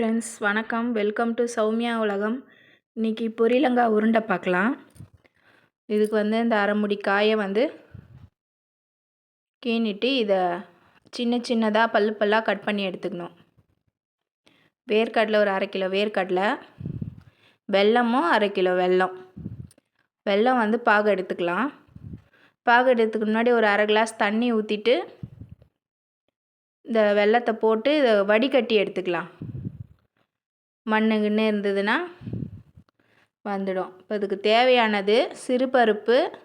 Friends வணக்கம். Welcome to Soumya உலகம். இன்றைக்கி பொரியலங்காய் உருண்டை பார்க்கலாம். இதுக்கு வந்து இந்த அரைமுடி காயை வந்து கீணிட்டு இதை சின்ன சின்னதாக பல்லு பல்லாக கட் பண்ணி எடுத்துக்கணும். வேர்க்கடலை ஒரு அரை கிலோ வேர்க்கடலை வெல்லமும் அரை கிலோ வெல்லம். வெல்லம் வந்து பாகு எடுத்துக்கலாம். பாகு எடுத்துக்கு முன்னாடி ஒரு அரை கிளாஸ் தண்ணி ஊற்றிட்டு இந்த வெல்லத்தை போட்டு இதை வடிகட்டி எடுத்துக்கலாம். மண் கிண்ணு இருந்ததுன்னா வந்துடும். இப்போ இதுக்கு தேவையானது சிறுபருப்பு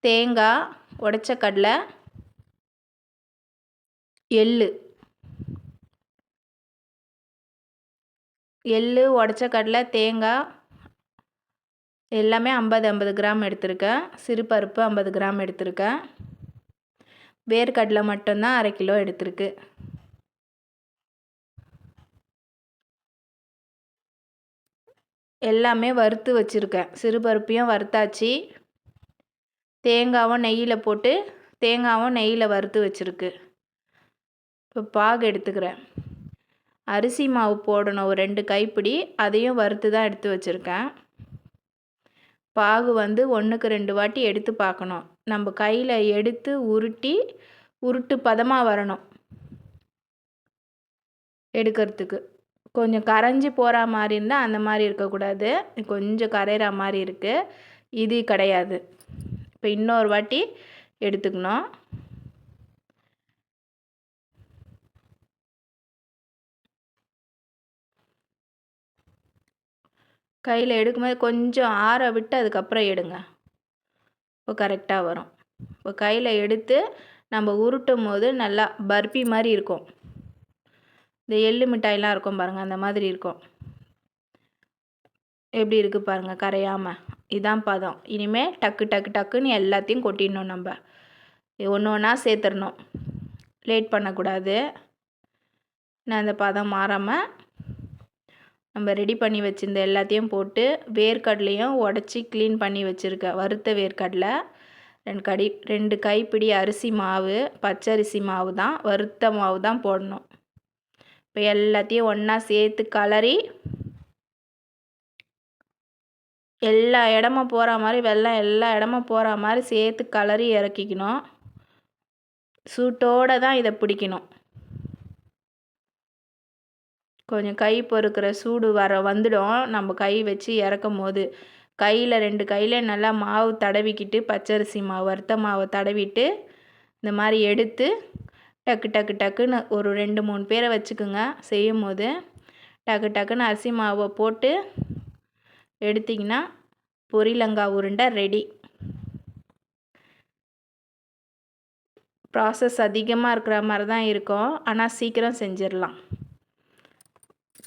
தேங்காய் உடச்ச கடலை எள்ளு. எள்ளு உடச்ச கடலை தேங்காய் எல்லாமே ஐம்பது ஐம்பது கிராம் எடுத்திருக்கேன். சிறுபருப்பு ஐம்பது கிராம் எடுத்திருக்கேன். வேர்க்கடலை மட்டும்தான் அரை கிலோ எடுத்திருக்கு. எல்லாமே வறுத்து வச்சுருக்கேன். சிறுபருப்பையும் வறுத்தாச்சு. தேங்காவும் நெய்யில் போட்டு தேங்காவும் நெய்யில் வறுத்து வச்சுருக்கு. இப்போ பாகு எடுத்துக்கிறேன். அரிசி மாவு போடணும். ஒரு ரெண்டு கைப்பிடி. அதையும் வறுத்து தான் எடுத்து வச்சுருக்கேன். பாகு வந்து ஒன்றுக்கு ரெண்டு வாட்டி எடுத்து பார்க்கணும். நம்ம கையில் எடுத்து உருட்டி உருட்டு பதமாக வரணும். எடுக்கிறதுக்கு. கொஞ்சம் கரைஞ்சி போகிற மாதிரி இருந்தால் அந்த மாதிரி இருக்கக்கூடாது. கொஞ்சம் கரையிற மாதிரி இருக்குது இது கிடையாது. இப்போ இன்னொரு வாட்டி எடுத்துக்கணும். கையில் எடுக்கும்போது கொஞ்சம் ஆற விட்டு அதுக்கப்புறம் எடுங்க. இப்போ கரெக்டாக வரும். இப்போ கையில் எடுத்து நம்ம உருட்டும் போது நல்லா பர்பி மாதிரி இருக்கும். இந்த எள்ளு மிட்டாயெலாம் இருக்கும் பாருங்கள் அந்த மாதிரி இருக்கும். எப்படி இருக்குது பாருங்கள் கரையாமல் இதான் பதம். இனிமேல் டக்கு டக்கு டக்குன்னு எல்லாத்தையும் கொட்டிடணும் நம்ம. ஒன்று ஒன்றா சேர்த்துடணும். லேட் பண்ணக்கூடாது. நான் அந்த பதம் மாறாமல் நம்ம ரெடி பண்ணி வச்சுருந்த எல்லாத்தையும் போட்டு வேர்க்கடலையும் உடச்சி க்ளீன் பண்ணி வச்சுருக்க வறுத்த வேர்க்கடலை. ரெண்டு கடி ரெண்டு கைப்பிடி அரிசி மாவு பச்சரிசி மாவு தான் வறுத்த மாவு தான் போடணும். இப்போ எல்லாத்தையும் ஒன்றா சேர்த்து கலரி எல்லா இடமும் போகிற மாதிரி வெள்ளம் எல்லா இடமும் போகிற மாதிரி சேர்த்து கலரி இறக்கிக்கணும். சூட்டோடு தான் இதை பிடிக்கணும். கொஞ்சம் கை பொறுக்கிற சூடு வர வந்துடும். நம்ம கை வச்சு இறக்கும் போது கையில் ரெண்டு கையில் நல்லா மாவு தடவிக்கிட்டு பச்சரிசி மாவு வறுத்த மாவை தடவிட்டு இந்த மாதிரி எடுத்து டக்கு டக்கு டக்குன்னு ஒரு ரெண்டு மூணு பேரை வச்சுக்கோங்க. செய்யும் போது டக்கு டக்குன்னு அரிசி மாவை போட்டு எடுத்திங்கன்னா பொரிலங்காய் உருண்டை ரெடி ப்ராசஸ் அதிகமாக இருக்கிற மாதிரி தான் இருக்கும். ஆனால் சீக்கிரம் செஞ்சிடலாம்.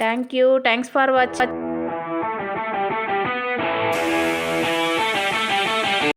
Thank you thanks for watch